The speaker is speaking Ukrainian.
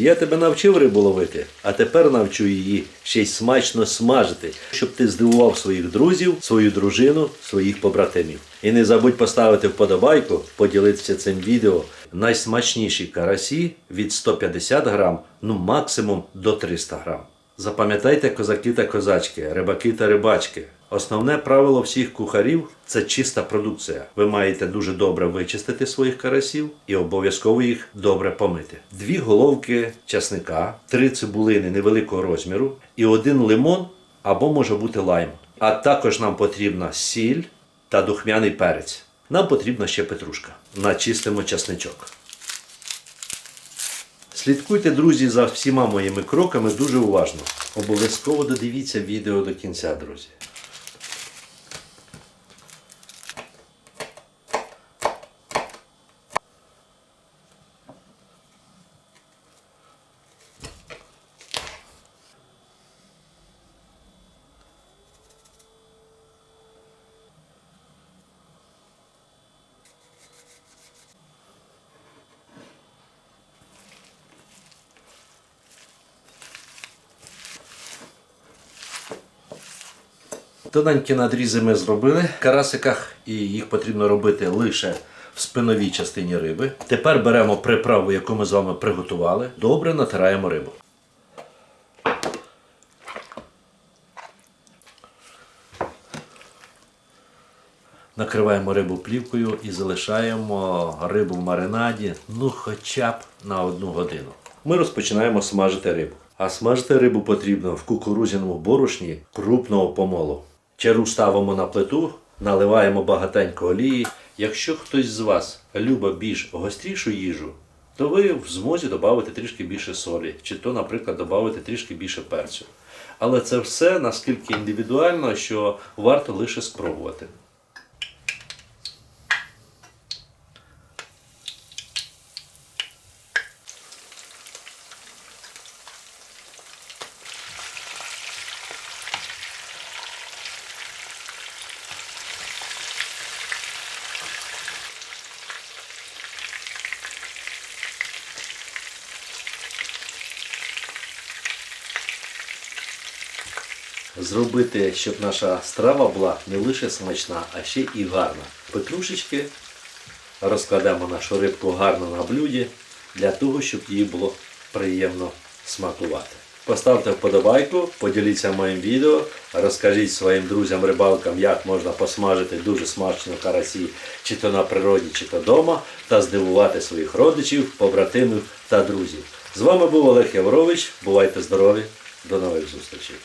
Я тебе навчив рибу ловити, а тепер навчу її ще й смачно смажити, щоб ти здивував своїх друзів, свою дружину, своїх побратимів. І не забудь поставити вподобайку, поділитися цим відео. Найсмачніші карасі від 150 грам, ну максимум до 300 грам. Запам'ятайте, козаки та козачки, рибаки та рибачки. Основне правило всіх кухарів це чиста продукція. Ви маєте дуже добре вичистити своїх карасів і обов'язково їх добре помити. Дві головки часника, три цибулини невеликого розміру і один лимон або може бути лайм. А також нам потрібна сіль та духмяний перець. Нам потрібна ще петрушка. Начистимо часничок. Слідкуйте, друзі, за всіма моїми кроками дуже уважно. Обов'язково додивіться відео до кінця, друзі. Тоненькі надрізи ми зробили в карасиках, і їх потрібно робити лише в спиновій частині риби. Тепер беремо приправу, яку ми з вами приготували. Добре натираємо рибу. Накриваємо рибу плівкою і залишаємо рибу в маринаді, ну хоча б на одну годину. Ми розпочинаємо смажити рибу. А смажити рибу потрібно в кукурузяному борошні крупного помолу. Чару ставимо на плиту, наливаємо багатенько олії. Якщо хтось з вас любить більш гострішу їжу, то ви в змозі додати трішки більше солі, чи то, наприклад, додати трішки більше перцю. Але це все наскільки індивідуально, що варто лише спробувати. Зробити, щоб наша страва була не лише смачна, а ще і гарна. Петрушечки розкладемо нашу рибку гарно на блюді для того, щоб її було приємно смакувати. Поставте вподобайку, поділіться моїм відео, розкажіть своїм друзям-рибалкам, як можна посмажити дуже смачно карасі, чи то на природі, чи то вдома, та здивувати своїх родичів, побратимів та друзів. З вами був Олег Яворович. Бувайте здорові, до нових зустрічей.